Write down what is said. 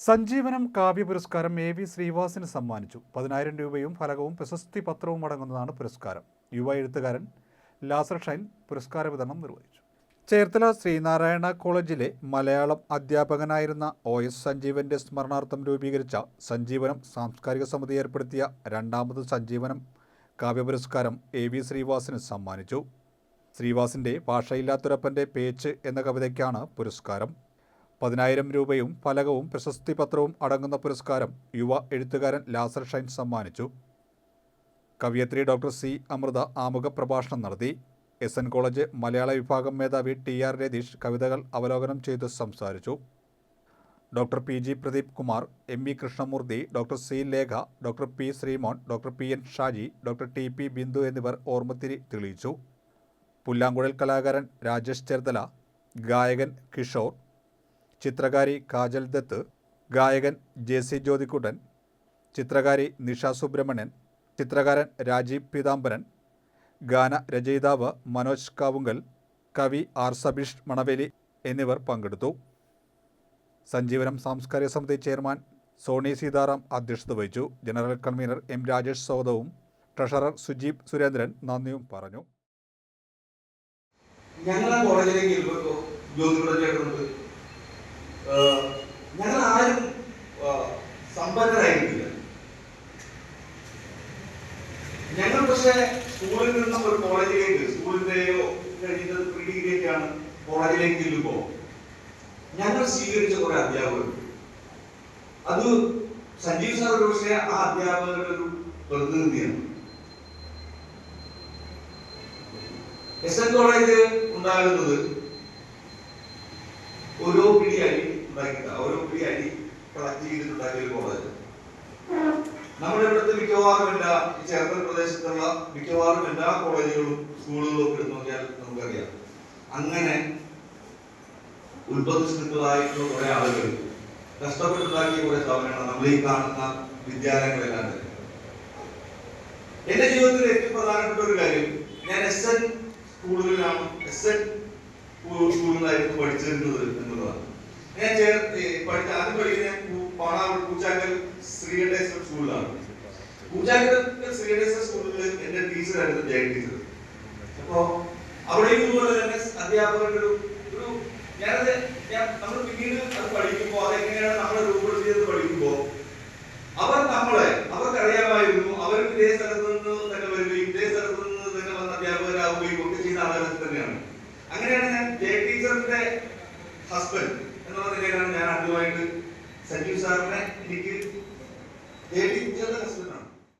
സഞ്ജീവനം കാവ്യ പുരസ്കാരം A V ശ്രീവാസിന് സമ്മാനിച്ചു. പതിനായിരം രൂപയും ഫലകവും പ്രശസ്തി പത്രവും അടങ്ങുന്നതാണ് പുരസ്കാരം. യുവ എഴുത്തുകാരൻ ലാസർ ഷൈൻ പുരസ്കാര വിതരണം നിർവഹിച്ചു. ചേർത്തല ശ്രീനാരായണ കോളേജിലെ മലയാളം അധ്യാപകനായിരുന്ന ഒ എസ് സഞ്ജീവന്റെ സ്മരണാർത്ഥം രൂപീകരിച്ച സഞ്ജീവനം സാംസ്കാരിക സമിതി ഏർപ്പെടുത്തിയ രണ്ടാമത് സഞ്ജീവനം കാവ്യ പുരസ്കാരം എ വി ശ്രീവാസിന് സമ്മാനിച്ചു. ശ്രീവാസിന്റെ ഭാഷയില്ലാത്തൊരപ്പന്റെ പേച്ച് എന്ന കവിതയ്ക്കാണ് പുരസ്കാരം. പതിനായിരം രൂപയും ഫലകവും പ്രശസ്തി പത്രവും അടങ്ങുന്ന പുരസ്കാരം യുവ എഴുത്തുകാരൻ ലാസർ ഷൈൻ സമ്മാനിച്ചു. കവിയത്രി ഡോക്ടർ സി. അമൃത ആമുഖ പ്രഭാഷണം നടത്തി. എസ്. എൻ. കോളേജ് മലയാള വിഭാഗം മേധാവി ടി. ആർ. രതീഷ് കവിതകൾ അവലോകനം ചെയ്ത് സംസാരിച്ചു. Doctor P. G. Pradeep Kumar M. V. Krishnamurthy doctor C. Lekha doctor P. Sreemon doctor P. N. Shaji doctor T. P. Bindu എന്നിവർ ഓർമ്മത്തിരി തെളിയിച്ചു. പുല്ലാങ്കുഴൽ കലാകാരൻ രാജേഷ് ചെർത്തല ഗായകൻ കിഷോർ ചിത്രകാരി കാജൽ ദത്ത് ഗായകൻ ജെ സി ജ്യോതിക്കുട്ടൻ ചിത്രകാരി നിഷ സുബ്രഹ്മണ്യൻ ചിത്രകാരൻ രാജീവ് പീതാംബരൻ ഗാന രചയിതാവ് മനോജ് കാവുങ്കൽ കവി ആർ സബീഷ് മണവേലി എന്നിവർ പങ്കെടുത്തു. സഞ്ജീവനം സാംസ്കാരിക സമിതി ചെയർമാൻ സോണി സീതാറാം അധ്യക്ഷത വഹിച്ചു. ജനറൽ കൺവീനർ എം രാജേഷ് സ്വാഗതവും ട്രഷറർ സുജീബ് സുരേന്ദ്രൻ നന്ദിയും പറഞ്ഞു. ഞങ്ങളുടെ കോളേജിലേക്ക് ജ്യോതികുട ചേട്ടനുണ്ട്. ഞങ്ങൾ ആരും സമ്പന്നരായിരിക്കില്ല ഞങ്ങൾ പക്ഷേ സ്കൂളിൽ നിന്നും ഒരു കോളേജിലേക്ക് സ്കൂളിന്റെയോ കഴിഞ്ഞത് പ്രീ ഡിഗ്രിയൊക്കെയാണ് കോളേജിലേക്ക് ചെല്ലുമ്പോൾ ഞങ്ങൾ സ്വീകരിച്ച കുറെ അധ്യാപകരുണ്ട് അത് സഞ്ജീവ് സാർ ഒരു പക്ഷേ ആ അധ്യാപകരുടെ ഒരു പ്രതിനിധിയാണ്. എസ് എൻ കോളേജ് ഉണ്ടാകുന്നത് ഓരോ പിടി അരി ഉണ്ടാക്കിയിട്ട നമ്മുടെ ഇവിടുത്തെ മിക്കവാറും എല്ലാ ഈ ചേർത്തല പ്രദേശത്തുള്ള മിക്കവാറും എല്ലാ കോളേജുകളും സ്കൂളുകളും ഒക്കെ എടുത്തു നോക്കിയാൽ നമുക്കറിയാം. അങ്ങനെ ഉത്ഭവിച്ചിട്ടുള്ളതായിട്ടുള്ള കുറെ ആളുകൾ കഷ്ടപ്പെട്ടുണ്ടാക്കിയ കുറെ സ്ഥാപനങ്ങൾ നമ്മൾ ഈ കാണുന്ന വിദ്യാലയങ്ങളെല്ലാം തന്നെ. എന്റെ ജീവിതത്തിൽ ഏറ്റവും പ്രധാനപ്പെട്ട ഒരു കാര്യം ഞാൻ എസ് എൻ സ്കൂളുകളിലാണ് എസ് എൻ സ്കൂളിലായിരുന്നു പഠിച്ചിരുന്നത് എന്നുള്ളതാണ്. ഞാൻ ചേർ ഏ, പഠിച്ച ആദ്യം പഠിക്കുന്ന പൂ- പാണാവ് പൂച്ചാക്കൽ ശ്രീകണ്ഠേശ്വര സ്കൂളിലാണ്. പൂച്ചാക്കൽ ശ്രീകണ്ഠേശ്വര സ്കൂളിൽ എന്റെ ടീച്ചറായിരുന്നു ജയൻ ടീച്ചർ. അപ്പോ അവിടെയും ഇതുപോലെ തന്നെ അധ്യാപകരുടെ ഒരു ഒരു ഞാനത് ഞാൻ നമ്മൾ പിന്നീട് അത് പഠിക്കുമ്പോൾ അതെങ്ങനെയാണ് നമ്മളെ രൂപപ്പെടുത്തിയത് പഠിക്കുമ്പോൾ അവർ നമ്മളെ അവർക്കറിയാമായിരുന്നു അവർ ഇതേ സ്ഥലത്ത് നിന്ന് തന്നെ വരികയും ഇതേ സ്ഥലത്ത് നിന്ന് തന്നെ വന്ന അധ്യാപകരാവുകയും ഒക്കെ ചെയ്ത ആളുകൾ തന്നെയാണ്. അങ്ങനെയാണ് ഞാൻ ജയ ടീച്ചറിന്റെ ഹസ്ബൻഡ് ഞാൻ ആദ്യമായിട്ട് സജീവ് സാറിനെ എനിക്ക് ടീച്ചറുടെ ഹസ്ബൻഡാണ്